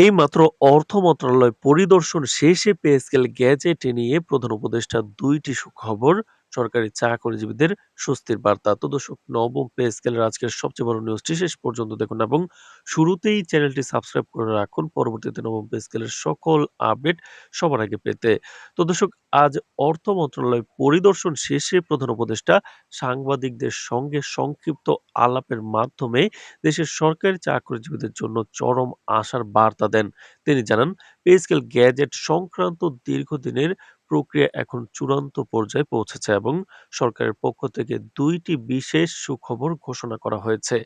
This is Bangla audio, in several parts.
এইমাত্র অর্থ মন্ত্রণালয় পরিদর্শন শেষে পে স্কেল গ্যাজেট নিয়ে প্রধান উপদেষ্টা দুইটি সুখবর সরকারি চাকরিজীবীদের স্বস্তির বার্তা। তো দর্শক, নবম পে স্কেলের আজকের সবচেয়ে বড় নিউজটি শেষ পর্যন্ত দেখুন এবং শুরুতেই চ্যানেলটি সাবস্ক্রাইব করে রাখুন। পরবর্তীতে নবম পে স্কেলের সকল আপডেট সবার আগে পেতে। তো দর্শক, আজ অর্থ মন্ত্রণালয় পরিদর্শন শেষে প্রধান উপদেষ্টা সাংবাদিকদের সঙ্গে সংক্ষিপ্ত আলাপের মাধ্যমে দেশের সরকারি চাকরিজীবীদের জন্য চরম আশার বার্তা দেন। তিনি জানান, পে স্কেল গ্যাজেট সংক্রান্ত দীর্ঘদিনের প্রক্রিয়া এখন চূড়ান্ত পর্যায়ে পৌঁছেছে এবং সরকারের পক্ষ থেকে দুইটি বিশেষ সুখবর ঘোষণা করা হয়েছে।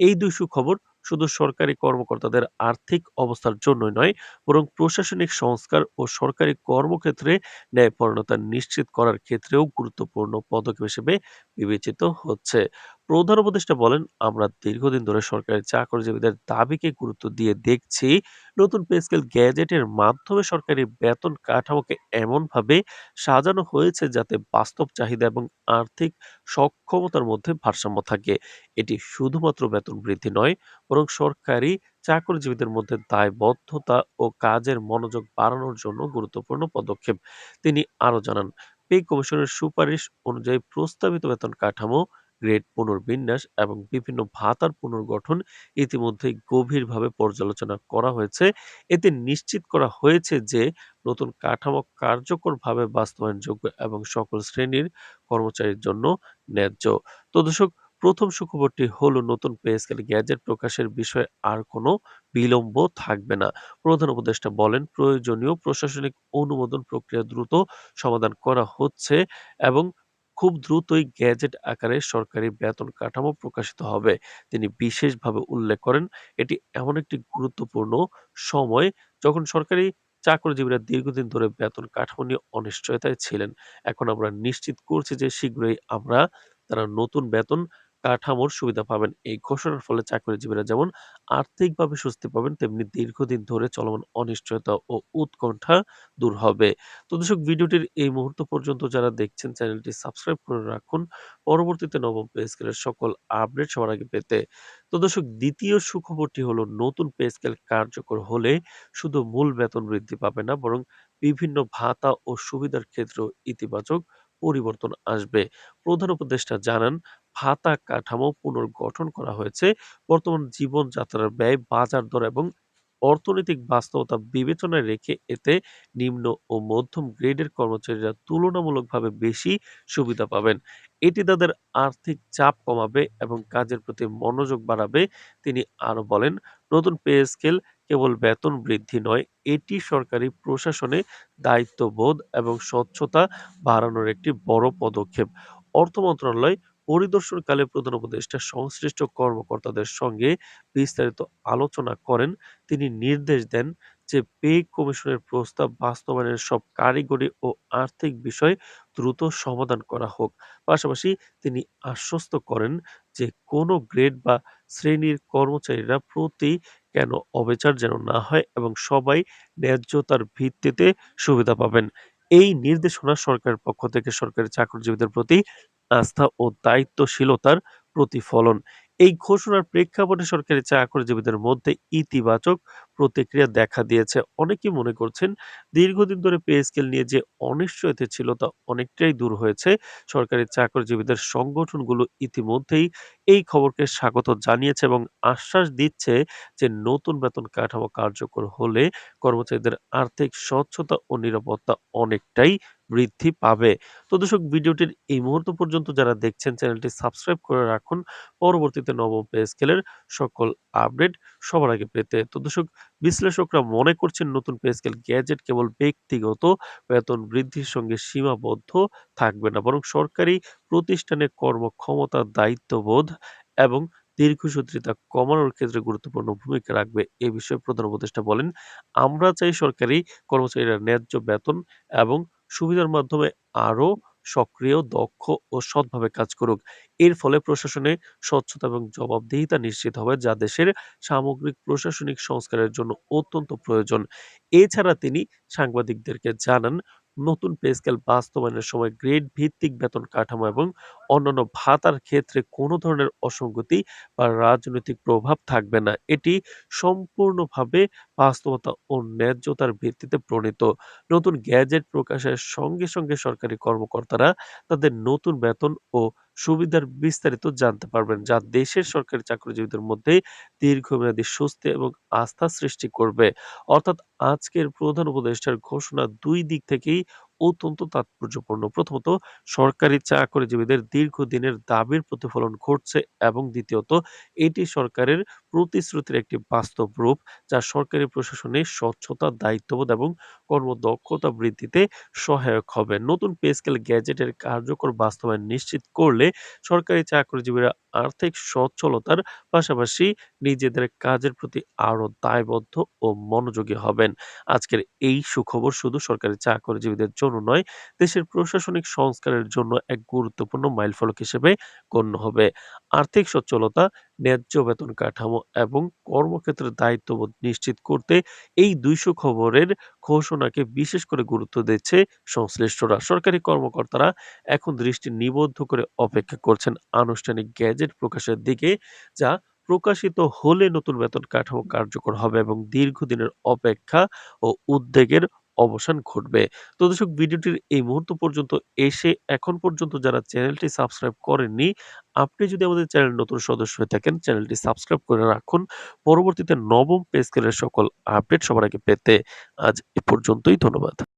এই দুই সুখবর শুধু সরকারি কর্মকর্তাদের আর্থিক অবস্থার জন্যই নয়, বরং প্রশাসনিক সংস্কার ও সরকারি কর্মক্ষেত্রে ন্যায়পরণতা নিশ্চিত করার ক্ষেত্রেও গুরুত্বপূর্ণ পদক্ষেপ হিসেবে বিবেচিত হচ্ছে। প্রধান উপদেষ্টা বলেন, আমরা দীর্ঘদিন ধরে সরকারি চাকরিজীবীদের দাবিকে গুরুত্ব দিয়ে দেখছি, নতুন পে স্কেল গ্যাজেটের মাধ্যমে সরকারি বেতন কাঠামোকে এমনভাবে সাজানো হয়েছে যাতে বাস্তব চাহিদা এবং আর্থিক সক্ষমতার মধ্যে ভারসাম্য থাকে। এটি শুধুমাত্র বেতন বৃদ্ধি নয়, বরং সরকারি চাকরিজীবীদের মধ্যে দায়বদ্ধতা ও কাজের মনোযোগ বাড়ানোর জন্য গুরুত্বপূর্ণ পদক্ষেপ। তিনি আরও জানান, পে কমিশনের সুপারিশ অনুযায়ী প্রস্তাবিত বেতন কাঠামো গ্রেড পুনর্বিন্যাস এবং বিভিন্ন ভাতার পুনর্গঠন ইতিমধ্যেই গভীরভাবে পর্যালোচনা করা হয়েছে। এতে নিশ্চিত করা হয়েছে যে, নতুন কাঠামো কার্যকরভাবে বাস্তবায়নযোগ্য এবং সকল শ্রেণির কর্মচারীর জন্য ন্যায্য। তো দর্শক, প্রথম সুখবরটি হলো, নতুন পে স্কেল গ্যাজেট প্রকাশের বিষয়ে আর কোনো বিলম্ব থাকবে না। প্রধান উপদেষ্টা বলেন, প্রয়োজনীয় প্রশাসনিক অনুমোদন প্রক্রিয়া দ্রুত সমাধান করা হচ্ছে এবং খুব দ্রুতই গ্যাজেট আকারে সরকারি বেতন কাঠামো প্রকাশিত হবে। তিনি বিশেষভাবে উল্লেখ করেন, এটি এমন একটি গুরুত্বপূর্ণ সময় যখন সরকারি চাকরিজীবীরা দীর্ঘদিন ধরে বেতন কাঠামো নিয়ে অনিশ্চয়তায় ছিলেন। এখন আমরা নিশ্চিত করছি যে শীঘ্রই আমরা, তারা নতুন বেতন কাঠামোর সুবিধা পাবেন। এই ঘোষণার ফলে চাকরিজীবীরা যেমন আর্থিকভাবে স্বস্তি পাবেন, তেমনি দীর্ঘদিন ধরে চলমান অনিশ্চয়তা ও উৎকণ্ঠা দূর হবে। তো দর্শক, ভিডিওটির এই মুহূর্ত পর্যন্ত যারা দেখছেন, চ্যানেলটি সাবস্ক্রাইব করে রাখুন। পরবর্তীতে নবম পে স্কেলের সকল আপডেট সবার আগে পেতে। তো দর্শক, দ্বিতীয় সুখবরটি হলো, নতুন পে স্কেল কার্যকর হলে শুধু মূল বেতন বৃদ্ধি পাবে না, বরং বিভিন্ন ভাতা ও সুবিধার ক্ষেত্রেও ইতিবাচক পরিবর্তন আসবে। প্রধান উপদেষ্টা জানান, ভাতা কাঠামো পুনর্গঠন করা হয়েছে। বর্তমান জীবনযাত্রার ব্যয়, বাজার দর এবং অর্থনৈতিক বাস্তবতা বিবেচনায় রেখে এতে নিম্ন ও মধ্যম গ্রেডের কর্মচারীরা তুলনামূলকভাবে বেশি সুবিধা পাবেন। এটি তাদের আর্থিক চাপ কমাবে এবং কাজের প্রতি মনোযোগ বাড়াবে, তিনি আরও বলেন। নতুন পে স্কেল কেবল বেতন বৃদ্ধি নয়, এটি সরকারি প্রশাসনে দায়িত্ববোধ এবং স্বচ্ছতা বাড়ানোর একটি বড় পদক্ষেপ। অর্থ মন্ত্রণালয় পরিদর্শনকালে প্রধান উপদেষ্টা সংশ্লিষ্ট কর্মকর্তাদের সঙ্গে বিস্তারিত আলোচনা করেন। তিনি নির্দেশ দেন যে পে কমিশনের প্রস্তাব বাস্তবায়নের সব কারিগরি ও আর্থিক বিষয় দ্রুত সমাধান করা হোক। পাশাপাশি তিনি আশ্বস্ত করেন যে কোনো গ্রেড বা শ্রেণির কর্মচারীরা প্রতি কেন অবিচার যেন না হয় এবং সবাই ন্যায্যতার ভিত্তিতে সুবিধা পাবেন। এই নির্দেশনা সরকারের পক্ষ থেকে সরকারি চাকরিজীবীদের প্রতি আস্থা ও দায়িত্বশীলতার প্রতিফলন। এই ঘোষণার প্রেক্ষাপটে সরকারি চাকরিজীবীদের মধ্যে ইতিবাচক প্রতিক্রিয়া দেখা দিয়েছে। অনেকেই মনে করছেন, দীর্ঘদিন ধরে পে স্কেল নিয়ে যে অনিশ্চয়তা ছিল তা অনেকটাই দূর হয়েছে। সরকারি চাকরিজীবীদের সংগঠনগুলো ইতিমধ্যেই এই খবরকে স্বাগত জানিয়েছে এবং আশ্বাস দিচ্ছে যে নতুন বেতন কাঠামো কার্যকর হলে কর্মচারীদের আর্থিক স্বচ্ছতা ও নিরাপত্তা অনেকটাই বৃদ্ধি পাবে। তো দর্শক, ভিডিওটির এই মুহূর্ত পর্যন্ত যারা দেখছেন, চ্যানেলটি সাবস্ক্রাইব করে রাখুন। পরবর্তীতে নবম পে স্কেলের সকল আপডেট সবার আগে পেতে। তো দর্শক, বিশ্লেষকরা মনে করছেন নতুন পে স্কেল গ্যাজেট কেবল ব্যক্তিগত বেতন বৃদ্ধির সঙ্গে সীমাবদ্ধ থাকবে না, বরং সরকারি প্রতিষ্ঠানে কর্মক্ষমতা, দায়িত্ববোধ এবং দীর্ঘসূত্রিতা কমানোর ক্ষেত্রে গুরুত্বপূর্ণ ভূমিকা রাখবে। এ বিষয়ে প্রধান উপদেষ্টা বলেন, আমরা চাই সরকারি কর্মচারীরা ন্যায্য বেতন এবং সুবিধার মাধ্যমে আরও সক্রিয়, দক্ষ ও সৎভাবে কাজ করুক। এর ফলে প্রশাসনে স্বচ্ছতা এবং জবাবদিহিতা নিশ্চিত হবে যা দেশের সামগ্রিক প্রশাসনিক সংস্কারের জন্য অত্যন্ত প্রয়োজন। এছাড়া তিনি সাংবাদিকদেরকে জানান, নতুন পে স্কেল বাস্তবায়নের সময় গ্রেড ভিত্তিক বেতন কাঠামো এবং অন্যান্য ভাতার ক্ষেত্রে কোনো ধরনের অসঙ্গতি বা রাজনৈতিক প্রভাব থাকবে না। এটি সম্পূর্ণভাবে বাস্তবতা ও ন্যায্যতার ভিত্তিতে প্রণীত। নতুন গ্যাজেট প্রকাশের সঙ্গে, সঙ্গে সরকারি কর্মকর্তারা তাদের নতুন বেতন ও সুবিধার বিস্তারিত জানতে পারবেন, যা দেশের সরকারি চাকরিজীবীদের মধ্যে দীর্ঘমেয়াদী স্বস্তি এবং আস্থা সৃষ্টি করবে। অর্থাৎ আজকের প্রধান উপদেষ্টার ঘোষণা দুই দিক থেকেই অত্যন্ত তাৎপর্যপূর্ণ। প্রথমত সরকারি চাকরিজীবীদের দীর্ঘদিনের দাবির প্রতিফলন ঘটছে এবং দ্বিতীয়ত এটি সরকারের প্রতিশ্রুতির একটি বাস্তব রূপ, যা সরকারি প্রশাসনে স্বচ্ছতা, দায়িত্ববোধ এবং কর্মদক্ষতা বৃদ্ধিতে সহায়ক হবে। নতুন পে স্কেল গ্যাজেটের কার্যকর বাস্তবায়ন নিশ্চিত করলে সরকারি চাকরিজীবীরা আর্থিক সচ্ছলতার পাশাপাশি নিজেদের কাজের প্রতি আরও দায়বদ্ধ ও মনোযোগী হবেন। আজকের এই সুখবর শুধু সরকারি চাকরিজীবীদের জন্য নয়, দেশের প্রশাসনিক সংস্কারের জন্য এক গুরুত্বপূর্ণ মাইলফলক হিসেবে গণ্য হবে। আর্থিক সচ্ছলতা, ন্যায্য বেতন কাঠামো এবং কর্মক্ষেত্রের দায়িত্ববোধ নিশ্চিত করতে এই ২ খবরের ঘোষণাকে বিশেষ করে গুরুত্ব দিচ্ছে সংশ্লিষ্টরা। সরকারি কর্মকর্তারা এখন দৃষ্টি নিবদ্ধ করে অপেক্ষা করছেন আনুষ্ঠানিক গ্যাজেট প্রকাশের দিকে, যা প্রকাশিত হলে নতুন বেতন কাঠামো কার্যকর হবে এবং দীর্ঘদিনের অপেক্ষা ও উদ্বেগের অবসান ঘটবে। তো দর্শক ভিডিওটির এই মুহূর্ত পর্যন্ত এসে এখন পর্যন্ত যারা চ্যানেলটি সাবস্ক্রাইব করেননি, আপনি যদি আমাদের চ্যানেল নতুন সদস্য হয়ে থাকেন, চ্যানেলটি সাবস্ক্রাইব করে রাখুন। পরবর্তীতে নবম পেস্কেলের সকল আপডেট সবার আগে পেতে। আজ এ পর্যন্তই ধন্যবাদ।